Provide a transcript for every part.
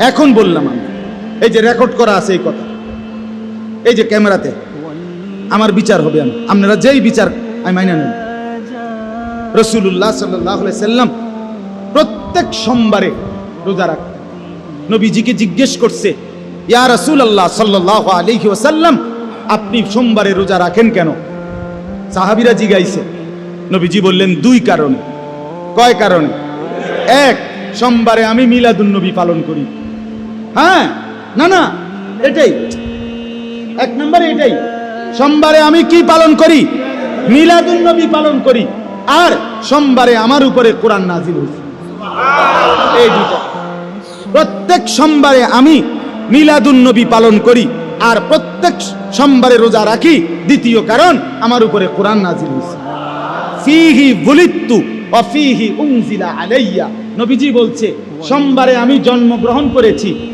এখন বললাম আমি, এই যে রেকর্ড করা আছে এই কথা, এই যে ক্যামেরাতে, আমার বিচার হবে আমি, আপনারা যেই বিচার, আমি মাইনা নেন রসুল্লাহ সাল্লাহ সাল্লাম প্রত্যেক সোমবারে রোজা রাখতেন। নবীজিকে জিজ্ঞেস করছে, ইয়া রসুল আল্লাহ সাল্লাহ আলহি ওসাল্লাম আপনি সোমবারে রোজা রাখেন কেন? সাহাবিরা জিগাইছে, নবীজি বললেন, দুই কারণে। কয় কারণে? এক, সোমবারে আমি মিলাদুন নবী পালন করি। হ্যাঁ না না, এটাই। এক নম্বরে এটাই। সোমবারে আমি কি পালন করি? মিলাদুন নবী পালন করি। আর সোমবারে আমার উপরে কোরআন নাজিল হয়েছে। এই দুইটা প্রত্যেক সোমবারে আমি মিলাদুন নবী পালন করি। আর প্রত্যেক সোমবারে রোজা রাখি। দ্বিতীয় কারণ, আমার উপরে কোরআন নাজিল হয়েছে। ফিহি বুলিত্তু অফিহি উনজিলা আলাইয়া। নবীজি বলছে, সোমবারে আমি জন্মগ্রহণ করেছি।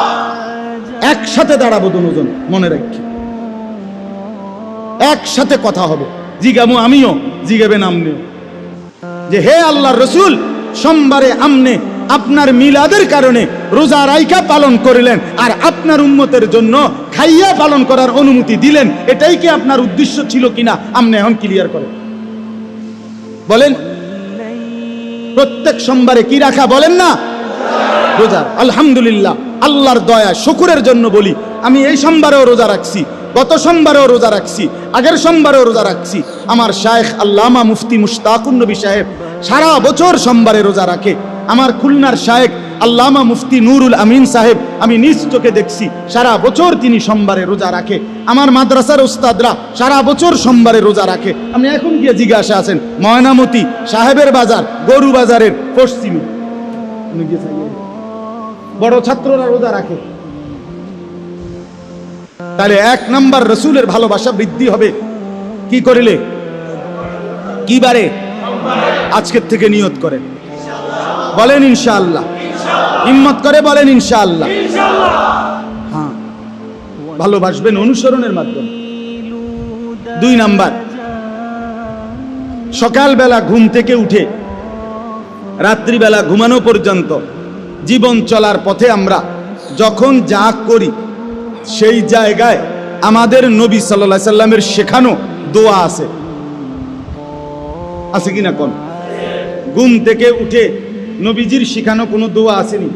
একসাথে দাঁড়াবো দুজন, মনে রাখি। একসাথে কথা হবে। জিগামু আমিও জিগাবেন আমনিও যে হে আল্লাহ রসুল, সোমবারে আমনে আপনার মিলাদের কারণে রোজা রাইকা পালন করিলেন আর আপনার উম্মতের জন্য খাইয়া পালন করার অনুমতি দিলেন, এটাই কি আপনার উদ্দেশ্য ছিল কিনা আমনে এখন ক্লিয়ার করেন বলেন, প্রত্যেক সোমবারে কি রাখা বলেন না? রোজা। আলহামদুলিল্লাহ, আল্লাহর দয়া, শুকুরের জন্য বলি, আমি এই সোমবারেও রোজা রাখছি, গত সোমবারেও রোজা রাখছি, আগের সোমবারেও রোজা রাখছি। আমার শায়েখ আল্লামা মুফতি মুশতাকুন নবী সাহেব সারা বছর সোমবারে রোজা রাখে। আমার খুলনার শায়েখ আল্লামা মুফতি নুরুল আমিন সাহেব, আমি নিজ চোখে দেখছি, সারা বছর তিনি সোমবারে রোজা রাখে। আমার মাদ্রাসার উস্তাদরা সারা বছর সোমবারে রোজা রাখে। আপনি এখন গিয়ে জিজ্ঞাসা আছেন, ময়নামতি সাহেবের বাজার গরু বাজারের পশ্চিমে আপনি গিয়ে চাইয়ে দেখুন। বড় ছাত্ররা রোজা রাখে। তাহলে এক নাম্বার রসুলের ভালোবাসা বৃদ্ধি হবে। কি করিলে? কি বারে? আজকের থেকে নিয়ত করেন। বলেন ইনশাআল্লাহ। হিম্মত করে বলেন ইনশাআল্লাহ। হ্যাঁ। ভালোবাসবেন অনুসরণের মাধ্যমে। দুই নাম্বার। সকালবেলা ঘুম থেকে উঠে রাত্রিবেলা ঘুমানো পর্যন্ত জীবন চলার পথে আমরা যখন যা করি, সেই জায়গায় আমাদের নবী সাল্লা সাল্লামের শেখানো দোয়া আছে। আছে কিনা কোন? ঘুম থেকে উঠে নবীজির শেখানো কোনো দোয়া আসেনি।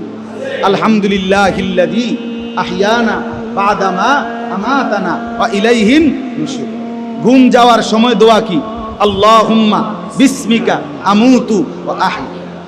আলহামদুলিল্লাহ হিল্লাদি আহিয়ানা বাদামা আমাতানা ওয়া ইলাইহিন নুশুর। ঘুম যাওয়ার সময় দোয়া কি? আল্লাহুম্মা বিসমিকা আমুতু ওয়া আহি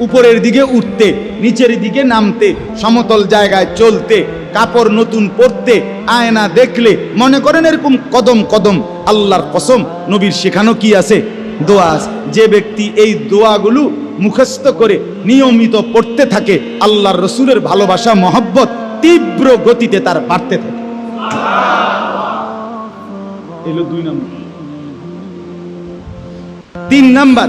উপরের দিকে উঠতে, নিচের দিকে নামতে, সমতল জায়গায় চলতে, কাপড় নতুন পরতে, আয়না দেখলে মনে করেন এরকম কদম কদম আল্লাহর কসম, নবীর শেখানো কি আছে? দোয়া যে ব্যক্তি এই দোয়াগুলো মুখস্থ করে নিয়মিত পড়তে থাকে, আল্লাহর রসুলের ভালোবাসা, মহব্বত তীব্র গতিতে তার বাড়তে থাকে। নম্বর। তিন নাম্বার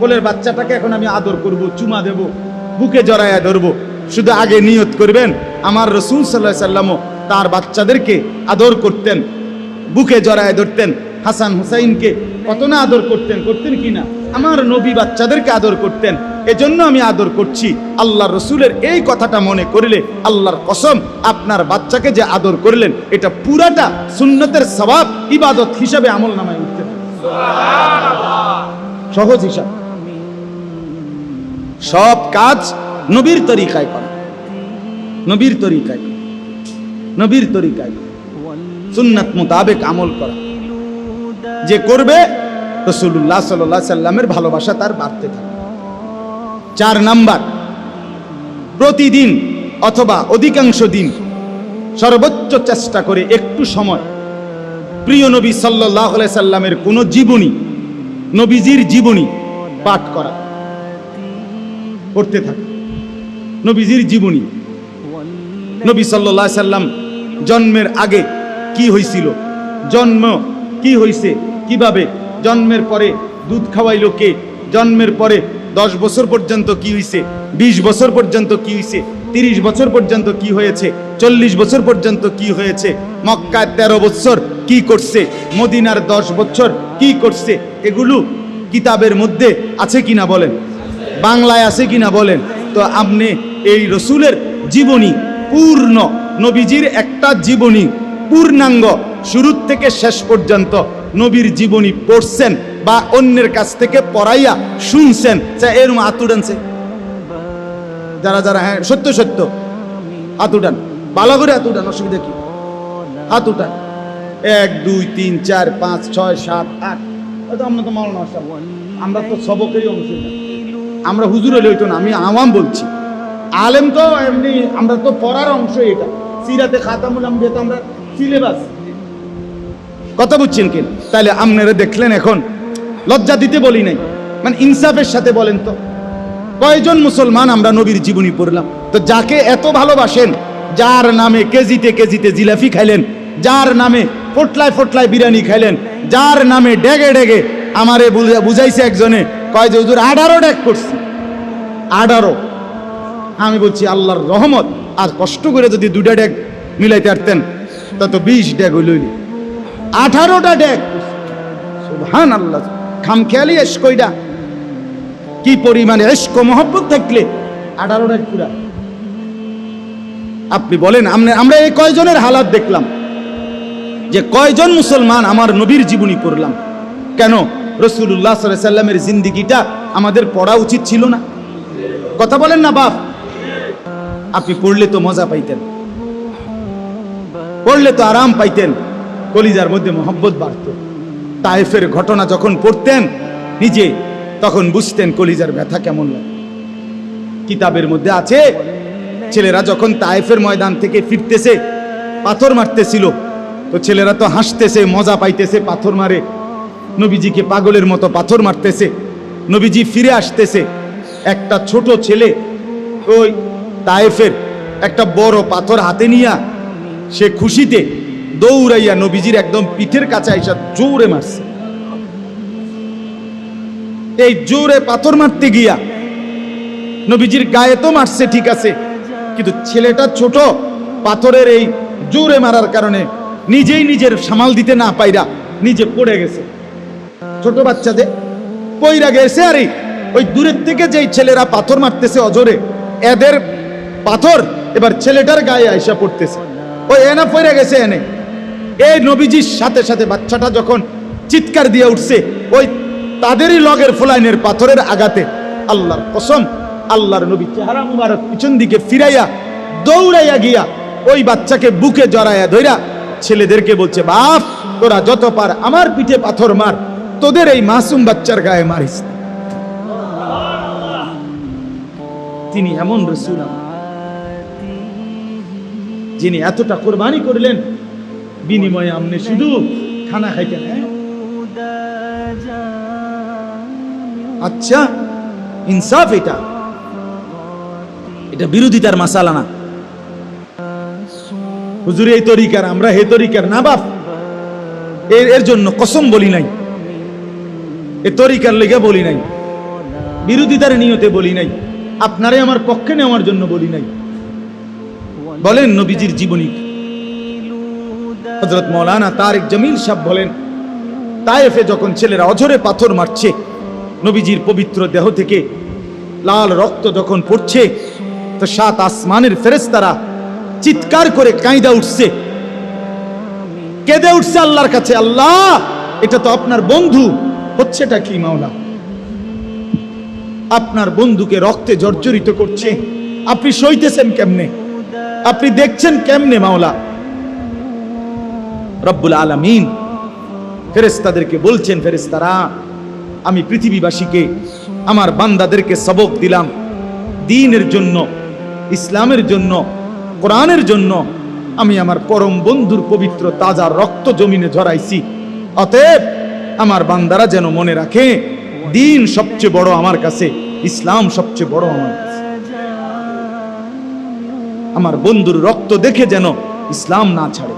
কোলের বাচ্চাটাকে এখন আমি আদর করব, চুমা দেব, বুকে জড়ায়া ধরবো। শুধু আগে নিয়ত করবেন, আমার রসুল সাল্লাহ সাল্লামও তার বাচ্চাদেরকে আদর করতেন, বুকে জড়ায় ধরতেন। হাসান হুসাইনকে কত না আদর করতেন করতেন কি না? আমার নবী বাচ্চাদেরকে আদর করতেন, এজন্য আমি আদর করছি। আল্লাহ রসুলের এই কথাটা মনে করলে আল্লাহর কসম, আপনার বাচ্চাকে যে আদর করলেন, এটা পুরাটা সুন্নতের স্বভাব ইবাদত হিসাবে আমল নামায় উঠতে সহজ হিসাব। সব কাজ নবীর তরিকায় করা। নবীর তরিকায় নবীর তরিকায় সুন্নাত মোতাবেক আমল করা। যে করবে রসুল্লাহ সাল্লাহ সাল্লামের ভালোবাসা তার বাড়তে থাকে চার নাম্বার, প্রতিদিন অথবা অধিকাংশ দিন সর্বোচ্চ চেষ্টা করে একটু সময়। প্রিয় নবী সাল্লাহ সাল্লামের কোনো জীবনী, নবীজির জীবনী পাঠ করা। করতে থাকে। নবীজির জীবনী। নবী সাল্লাহ সাল্লাম জন্মের আগে কি হয়েছিল জন্ম কি হয়েছে কীভাবে? জন্মের পরে দুধ খাওয়াইলো কে? জন্মের পরে দশ বছর পর্যন্ত কি হয়েছে বিশ বছর পর্যন্ত কি হয়েছে তিরিশ বছর পর্যন্ত কি হয়েছে? চল্লিশ বছর পর্যন্ত কি হয়েছে? মক্কায় তেরো বছর কি করছে? মদিনার দশ বছর কি করছে? এগুলো কিতাবের মধ্যে আছে কিনা বলেন? বাংলায় আছে কিনা বলেন। তো আপনি এই রসুলের জীবনী পূর্ণ, নবীজির একটা জীবনী পূর্ণাঙ্গ শুরু থেকে শেষ পর্যন্ত নবীর জীবনী পড়ছেন বা অন্যের কাছ থেকে পড়াইয়া শুনছেন। এরম আতুডানছে যারা যারা হ্যাঁ সত্য সত্য। হাতুডান ভালো করে হাতুডান অসুবিধা কি? উঠান। এক, দুই, তিন, চার, পাঁচ, ছয়, সাত, আট। আমরা তো মাওলানা আমরা তো সবকেরই অংশ আমরা হুজুর হলে হইতো না, আমি আওয়াম বলছি। আলেম তো এমনি, আমরা তো পড়ার অংশ এটা। সিরাতে খাতামুল আম্বিয়া আমরা সিলেবাস। কথা বুঝছেন কেন তাহলে আপনারা দেখলেন এখন। লজ্জা দিতে বলি নাই। মানে ইনসাফের সাথে বলেন তো। কয়জন মুসলমান আমরা নবীর জীবনী পড়লাম? তো যাকে এত ভালোবাসেন, যার নামে কেজিতে কেজিতে জিলাফি খাইলেন, যার নামে ফোটলায় ফোটলায় বিরিয়ানি খাইলেন, যার নামে ডেগে ডেগে আমারে বুঝা- বুঝাইছে একজনে কয় যে হুজুর, আঠারো ডেক করছি। আঠারো। আমি বলছি, আল্লাহর রহমত, আর কষ্ট করে যদি দুটা ডেক মিলাইতে পারতেন, তা তো বিশ ডেক হইল আঠারোটা ডেক সুবহান আল্লাহ খামখেয়ালি এস কইডা কি পরিমাণে এস্ক মহব্বত থাকলে আঠারো ডেক পুরা আপনি বলেন আমরা আমরা এই কয়জনের হালাত দেখলাম? যে কয়জন মুসলমান আমার নবীর জীবনী পড়লাম? কেন? রসুল্লাহ সাল্লামের জিন্দিগিটা আমাদের পড়া উচিত ছিল না। কথা বলেন না, বাপ। আপনি পড়লে তো মজা পাইতেন। পড়লে তো আরাম পাইতেন। কলিজার মধ্যে মোহব্বত বাড়ত। তায়েফের ঘটনা যখন পড়তেন নিজে, তখন বুঝতেন কলিজার ব্যথা কেমন লাগে। কিতাবের মধ্যে আছে, ছেলেরা যখন তায়েফের ময়দান থেকে ফিরতেছে, পাথর মারতেছিল, তো ছেলেরা তো হাসতেছে, মজা পাইতেছে, পাথর মারে। নবীজিকে পাগলের মতো পাথর মারতেছে, নবীজি ফিরে আসতেছে। একটা ছোট ছেলে ওই তায়েফের একটা বড় পাথর হাতে নিয়া সে খুশিতে দৌড়াইয়া নবীজির একদম পিঠের কাছে আইসা জোরে মারছে। এই জোরে পাথর মারতে গিয়া নবীজির গায়ে তো মারছে, ঠিক আছে, কিন্তু ছেলেটা ছোট পাথরের এই জোরে মারার কারণে নিজেই নিজের সামাল দিতে না পাইরা নিজে পড়ে গেছে। ছোট বাচ্চাদের পইরা গেছে আরে। ওই দূরের থেকে যেই ছেলেরা পাথর মারতেছে অজরে, এদের পাথর এবার ছেলেটার গায়ে আইসা পড়তেছে। ওই এনা পইরা গেছে এনে। এই নবীজির সাথে সাথে বাচ্চাটা যখন চিৎকার দিয়ে উঠছে, ওই তাদেরই লগের ফুলাইনের পাথরের আঘাতে আল্লাহর কসম, আল্লাহর নবী চেহারা মুবারক পিছন দিকে ফিরাইয়া দৌড়াইয়া গিয়া ওই বাচ্চাকে বুকে জড়াইয়া ধইরা ছেলেদেরকে বলছে, বাপ, তোরা যত পার আমার পিঠে পাথর মার তোদের এই মাসুম বাচ্চার গায়ে মারিস তিনি এমন রসুল যিনি এতটা কোরবানি করলেন, বিনিময়ে আপনি শুধু খানা খাইতেন হ্যাঁ? আচ্ছা ইনসাফ এটা। এটা বিরোধিতার মাসালা না। হুজুর, এই তরিকার, আমরা হে তরিকার না বাপ। এর জন্য কসম বলি নাই। এ তরিকার লেগে বলি নাই। বিরোধিতার নিয়তে বলি নাই। আপনারে আমার পক্ষে নেওয়ার জন্য বলি নাই। বলেন নবীজির জীবনী। হজরত মৌলানা তারেক জমিল সাহ বলেন, তায়েফে যখন ছেলেরা অঝরে পাথর মারছে, নবীজির পবিত্র দেহ থেকে লাল রক্ত যখন পড়ছে, তো সাত আসমানের ফেরেস্তারা চিৎকার করে কাঁইদা উঠছে। কেঁদে উঠছে আল্লাহর কাছে, আল্লাহ, এটা তো আপনার বন্ধু। হচ্ছেটা কি, মাওলা? আপনার বন্ধুকে রক্তে জর্জরিত করছে। আপনি সইতেছেন কেমনে? আপনি দেখছেন কেমনে, মাওলা? রব্বুল আলামিন ফেরেস্তাদেরকে বলছেন ফেরেস্তারা আমি পৃথিবীবাসীকে, আমার বান্দাদেরকে সবক দিলাম। দিনের জন্য, ইসলামের জন্য, কোরআনের জন্য আমি আমার পরম বন্ধুর পবিত্র তাজা রক্ত জমিনে ঝরাইছি। অতএব আমার বান্দারা যেন মনে রাখে, দিন সবচেয়ে বড় আমার কাছে, ইসলাম সবচেয়ে বড় আমার কাছে। আমার বন্ধুর রক্ত দেখে যেন ইসলাম না ছাড়ে।